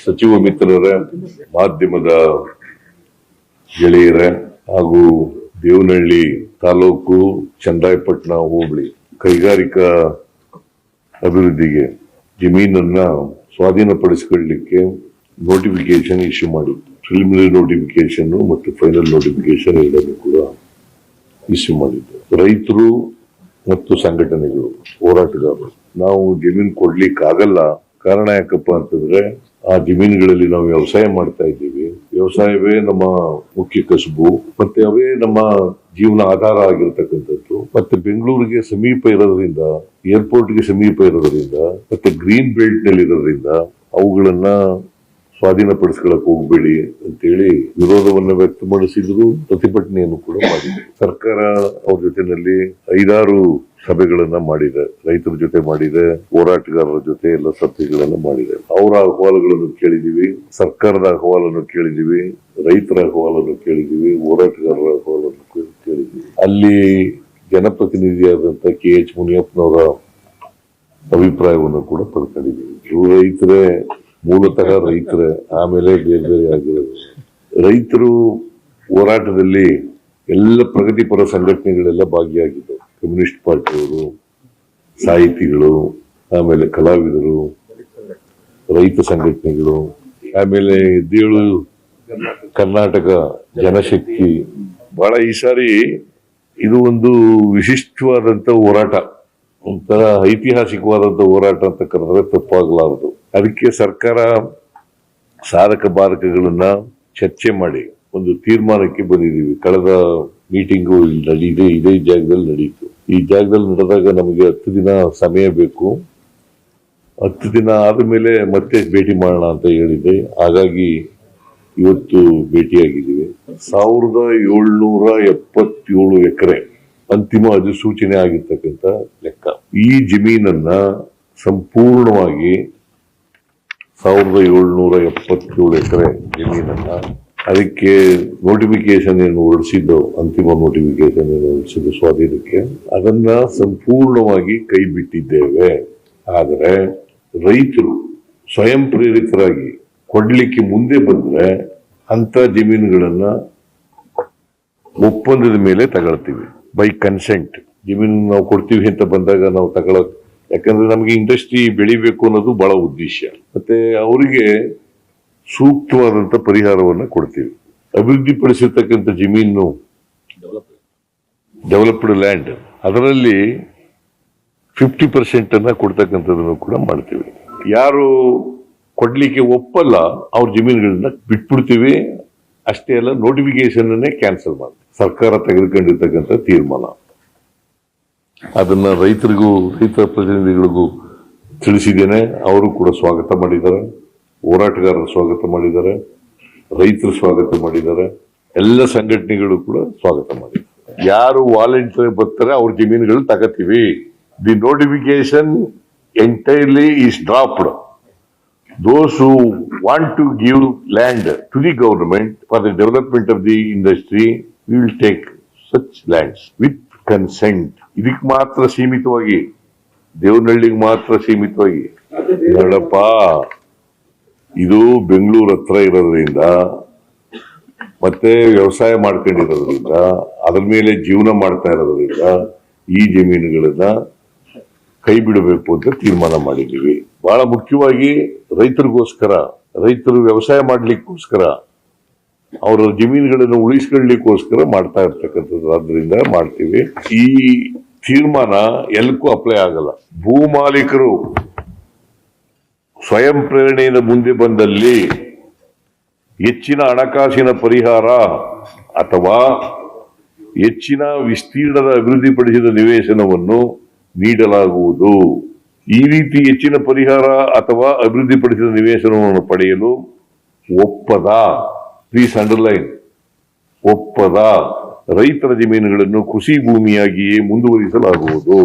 ಸಚಿವ ಮಿತ್ರರೇ, ಮಾಧ್ಯಮದ ಗೆಳೆಯರೇ ಹಾಗೂ ದೇವನಹಳ್ಳಿ ತಾಲೂಕು ಚಂದಾಯಪಟ್ಟಣ ಹೋಬಳಿ ಕೈಗಾರಿಕಾ ಅಭಿವೃದ್ಧಿಗೆ ಜಮೀನನ್ನ ಸ್ವಾಧೀನಪಡಿಸಿಕೊಳ್ಳಲಿಕ್ಕೆ ನೋಟಿಫಿಕೇಶನ್ ಇಶ್ಯೂ ಮಾಡಿತ್ತು ಪ್ರಿಲಿಮಿನರಿ ನೋಟಿಫಿಕೇಶನ್ ಮತ್ತು ಫೈನಲ್ ನೋಟಿಫಿಕೇಶನ್ ಎರಡನ್ನು ಕೂಡ ಇಶ್ಯೂ ಮಾಡಿದ್ದು. ರೈತರು ಮತ್ತು ಸಂಘಟನೆಗಳು, ಹೋರಾಟಗಾರರು, ನಾವು ಜಮೀನು ಕೊಡ್ಲಿಕ್ಕೆ ಆಗಲ್ಲ ಕಾರಣ ಯಾಕಪ್ಪ ಅಂತಂದ್ರೆ ಆ ಜಮೀನುಗಳಲ್ಲಿ ನಾವು ವ್ಯವಸಾಯ ಮಾಡ್ತಾ ಇದ್ದೀವಿ. ವ್ಯವಸಾಯವೇ ನಮ್ಮ ಮುಖ್ಯ ಕಸುಬು, ಮತ್ತೆ ಅವೇ ನಮ್ಮ ಜೀವನ ಆಧಾರ ಆಗಿರ್ತಕ್ಕಂಥದ್ದು. ಮತ್ತೆ ಬೆಂಗಳೂರಿಗೆ ಸಮೀಪ ಇರೋದ್ರಿಂದ, ಏರ್ಪೋರ್ಟ್ಗೆ ಸಮೀಪ ಇರೋದ್ರಿಂದ, ಮತ್ತೆ ಗ್ರೀನ್ ಬೆಲ್ಟ್ನಲ್ಲಿ ಇರೋದ್ರಿಂದ ಅವುಗಳನ್ನ ಸ್ವಾಧೀನಪಡಿಸ್ಕೊಳಕ್ ಹೋಗ್ಬೇಡಿ ಅಂತೇಳಿ ವಿರೋಧವನ್ನ ವ್ಯಕ್ತಪಡಿಸಿದ್ರು, ಪ್ರತಿಭಟನೆಯನ್ನು ಕೂಡ ಮಾಡಿದ್ರು. ಸರ್ಕಾರ ಅವ್ರ ಜೊತೆನಲ್ಲಿ ಐದಾರು ಸಭೆಗಳನ್ನ ಮಾಡಿದೆ, ರೈತರ ಜೊತೆ ಮಾಡಿದೆ, ಹೋರಾಟಗಾರರ ಜೊತೆ ಎಲ್ಲ ಸಭೆಗಳನ್ನ ಮಾಡಿದೆ. ಅವರ ಅಹವಾಲುಗಳನ್ನು ಕೇಳಿದೀವಿ, ಸರ್ಕಾರದ ಅಹವಾಲನ್ನು ಕೇಳಿದೀವಿ, ರೈತರ ಅಹವಾಲನ್ನು ಕೇಳಿದೀವಿ, ಹೋರಾಟಗಾರರ ಅಹವಾಲನ್ನು ಕೇಳಿದೀವಿ. ಅಲ್ಲಿ ಜನಪ್ರತಿನಿಧಿಯಾದಂತ ಕೆ ಎಚ್ ಮುನಿಯಪ್ಪನವರ ಅಭಿಪ್ರಾಯವನ್ನು ಕೂಡ ಪಡ್ಕೊಂಡಿದ್ದೀವಿ ಇವರು ರೈತರೇ, ಮೂಲತಃ ರೈತರೇ, ಆಮೇಲೆ ಬೇರೆ ಬೇರೆ ಆಗಿರೋದು. ರೈತರು ಹೋರಾಟದಲ್ಲಿ ಎಲ್ಲ ಪ್ರಗತಿಪರ ಸಂಘಟನೆಗಳೆಲ್ಲ ಭಾಗಿಯಾಗಿದ್ದವು ಕಮ್ಯುನಿಸ್ಟ್ ಪಾರ್ಟಿಯವರು, ಸಾಹಿತಿಗಳು, ಆಮೇಲೆ ಕಲಾವಿದರು, ರೈತ ಸಂಘಟನೆಗಳು, ಆಮೇಲೆ ಎದ್ದೇಳು ಕರ್ನಾಟಕ ಜನಶಕ್ತಿ. ಬಹಳ ಈ ಸಾರಿ ಇದು ಒಂದು ವಿಶಿಷ್ಟವಾದಂತ ಹೋರಾಟ, ಒಂಥರ ಐತಿಹಾಸಿಕವಾದಂತ ಹೋರಾಟ ಅಂತ ಕರೆದ್ರೆ ತಪ್ಪಾಗಲಾರದು. ಅದಕ್ಕೆ ಸರ್ಕಾರ ಸಾಧಕ ಬಾಧಕಗಳನ್ನ ಚರ್ಚೆ ಮಾಡಿ, ಒಂದು ತೀರ್ಮಾನಕ್ಕೆ ಬಂದಿದ್ದೀವಿ. ಕಳೆದ ಮೀಟಿಂಗು ಇಲ್ಲಿ ನಡೀದೆ ಇದೇ ಜಾಗದಲ್ಲಿ ನಡೀತು. ಈ ಜಾಗದಲ್ಲಿ ನೋಡಿದಾಗ ನಮಗೆ ಹತ್ತು ದಿನ ಸಮಯ ಬೇಕು. ಹತ್ತು ದಿನ ಆದಮೇಲೆ ಮತ್ತೆ ಭೇಟಿ ಮಾಡೋಣ ಅಂತ ಹೇಳಿದ್ದೆ. ಹಾಗಾಗಿ ಇವತ್ತು ಭೇಟಿಯಾಗಿದ್ದೀವಿ. ಸಾವಿರದ ಏಳ್ನೂರ ಎಪ್ಪತ್ತೇಳು ಎಕರೆ ಅಂತಿಮ ಅಧಿಸೂಚನೆ ಆಗಿರ್ತಕ್ಕಂಥ ಲೆಕ್ಕ. ಈ ಜಮೀನನ್ನ ಸಂಪೂರ್ಣವಾಗಿ ಸಾವಿರದ ಏಳ್ನೂರ ಎಪ್ಪತ್ತೇಳು ಎಕರೆ ಜಮೀನನ್ನ ಅದಕ್ಕೆ ನೋಟಿಫಿಕೇಶನ್ ಏನು ಹೊರಡಿಸಿದ್ದು ಅಂತಿಮ ನೋಟಿಫಿಕೇಶನ್ ಏನು ಹೊರಡಿಸಿದ್ದು ಸ್ವಾಧೀನಕ್ಕೆ ಅದನ್ನ ಸಂಪೂರ್ಣವಾಗಿ ಕೈ ಬಿಟ್ಟಿದ್ದೇವೆ. ಆದರೆ ರೈತರು ಸ್ವಯಂ ಪ್ರೇರಿತರಾಗಿ ಕೊಡ್ಲಿಕ್ಕೆ ಮುಂದೆ ಬಂದ್ರೆ ಅಂತ ಜಮೀನುಗಳನ್ನ ಒಪ್ಪಂದದ ಮೇಲೆ ತಗೊಳ್ತೀವಿ ಬೈ ಕನ್ಸೆಂಟ್ ಜಮೀನು ನಾವು ಕೊಡ್ತೀವಿ ಅಂತ ಬಂದಾಗ ನಾವು ತಗೊಳಕ್ ಯಾಕಂದ್ರೆ ನಮಗೆ ಇಂಡಸ್ಟ್ರಿ ಬೆಳಿಬೇಕು ಅನ್ನೋದು ಬಹಳ ಉದ್ದೇಶ. ಮತ್ತೆ ಅವರಿಗೆ ಸೂಕ್ತವಾದಂತ ಪರಿಹಾರವನ್ನು ಕೊಡ್ತೀವಿ. ಅಭಿವೃದ್ಧಿಪಡಿಸಿರ್ತಕ್ಕಂಥ ಜಮೀನು ಡೆವಲಪ್ಡ್ ಲ್ಯಾಂಡ್ ಅದರಲ್ಲಿ ಫಿಫ್ಟಿ ಪರ್ಸೆಂಟ್ ಅನ್ನ ಕೊಡ್ತಕ್ಕಂಥದ್ದನ್ನು ಕೂಡ ಮಾಡ್ತೀವಿ. ಯಾರು ಕೊಡ್ಲಿಕ್ಕೆ ಒಪ್ಪಲ್ಲ, ಅವ್ರ ಜಮೀನುಗಳನ್ನ ಬಿಟ್ಬಿಡ್ತೀವಿ. ಅಷ್ಟೇ ಅಲ್ಲ ನೋಟಿಫಿಕೇಶನ್ ಕ್ಯಾನ್ಸಲ್ ಮಾಡ್ತೀವಿ ಸರ್ಕಾರ ತೆಗೆದುಕೊಂಡಿರ್ತಕ್ಕಂಥ ತೀರ್ಮಾನ. ಅದನ್ನ ರೈತರಿಗೂ ರೈತ ಪ್ರತಿನಿಧಿಗಳಿಗೂ ತಿಳಿಸಿದ್ದೇನೆ. ಅವರು ಕೂಡ ಸ್ವಾಗತ ಮಾಡಿದ್ದಾರೆ. ಹೋರಾಟಗಾರರು ಸ್ವಾಗತ ಮಾಡಿದ್ದಾರೆ ರೈತರು ಸ್ವಾಗತ ಮಾಡಿದ್ದಾರೆ ಎಲ್ಲ ಸಂಘಟನೆಗಳು ಕೂಡ ಸ್ವಾಗತ ಮಾಡಿದ್ದಾರೆ. ಯಾರು ವಾಲಂಟಿಯರ್ ಬರ್ತಾರೆ ಅವ್ರ ಜಮೀನುಗಳು ತಗತೀವಿ. The notification entirely is dropped those who want to give land to the government for the development of the industry, we will take such lands with. ಇದಕ್ಕೆ ಮಾತ್ರ ಸೀಮಿತವಾಗಿ ದೇವನಹಳ್ಳಿಗೆ ಮಾತ್ರ ಸೀಮಿತವಾಗಿ. ನೋಡಪ್ಪ. ಇದು ಬೆಂಗಳೂರು ಹತ್ರ ಇರೋದ್ರಿಂದ, ಮತ್ತೆ ವ್ಯವಸಾಯ ಮಾಡ್ಕೊಂಡಿರೋದ್ರಿಂದ, ಅದ್ರ ಮೇಲೆ ಜೀವನ ಮಾಡ್ತಾ ಇರೋದ್ರಿಂದ ಈ ಜಮೀನುಗಳನ್ನ ಕೈ ಬಿಡಬೇಕು ಅಂತ ತೀರ್ಮಾನ ಮಾಡಿದ್ದೀವಿ. ಬಹಳ ಮುಖ್ಯವಾಗಿ ರೈತರಿಗೋಸ್ಕರ, ರೈತರು ವ್ಯವಸಾಯ ಮಾಡ್ಲಿಕ್ಕೋಸ್ಕರ, ಅವರ ಜಮೀನುಗಳನ್ನು ಉಳಿಸ್ಕೊಳ್ಲಿಕ್ಕೋಸ್ಕರ ಮಾಡ್ತಾ ಇರ್ತಕ್ಕಂಥದ್ದು. ಆದ್ರಿಂದ ಮಾಡ್ತೀವಿ. ಈ ತೀರ್ಮಾನ ಎಲ್ಲಕ್ಕೂ ಅಪ್ಲೈ ಆಗಲ್ಲ. ಭೂ ಮಾಲೀಕರು ಸ್ವಯಂ ಪ್ರೇರಣೆಯಿಂದ ಮುಂದೆ ಬಂದಲ್ಲಿ ಹೆಚ್ಚಿನ ಹಣಕಾಸಿನ ಪರಿಹಾರ ಅಥವಾ ಹೆಚ್ಚಿನ ವಿಸ್ತೀರ್ಣದ ಅಭಿವೃದ್ಧಿಪಡಿಸಿದ ನಿವೇಶನವನ್ನು ನೀಡಲಾಗುವುದು. ಈ ರೀತಿ ಹೆಚ್ಚಿನ ಪರಿಹಾರ ಅಥವಾ ಅಭಿವೃದ್ಧಿಪಡಿಸಿದ ನಿವೇಶನವನ್ನು ಪಡೆಯಲು ಒಪ್ಪದ. ಪ್ಲೀಸ್ ಅಂಡರ್ಲೈನ್ ಒಪ್ಪದ. ರೈತರ ಜಮೀನುಗಳನ್ನು ಕೃಷಿ ಭೂಮಿಯಾಗಿಯೇ ಮುಂದುವರಿಸಲಾಗುವುದು.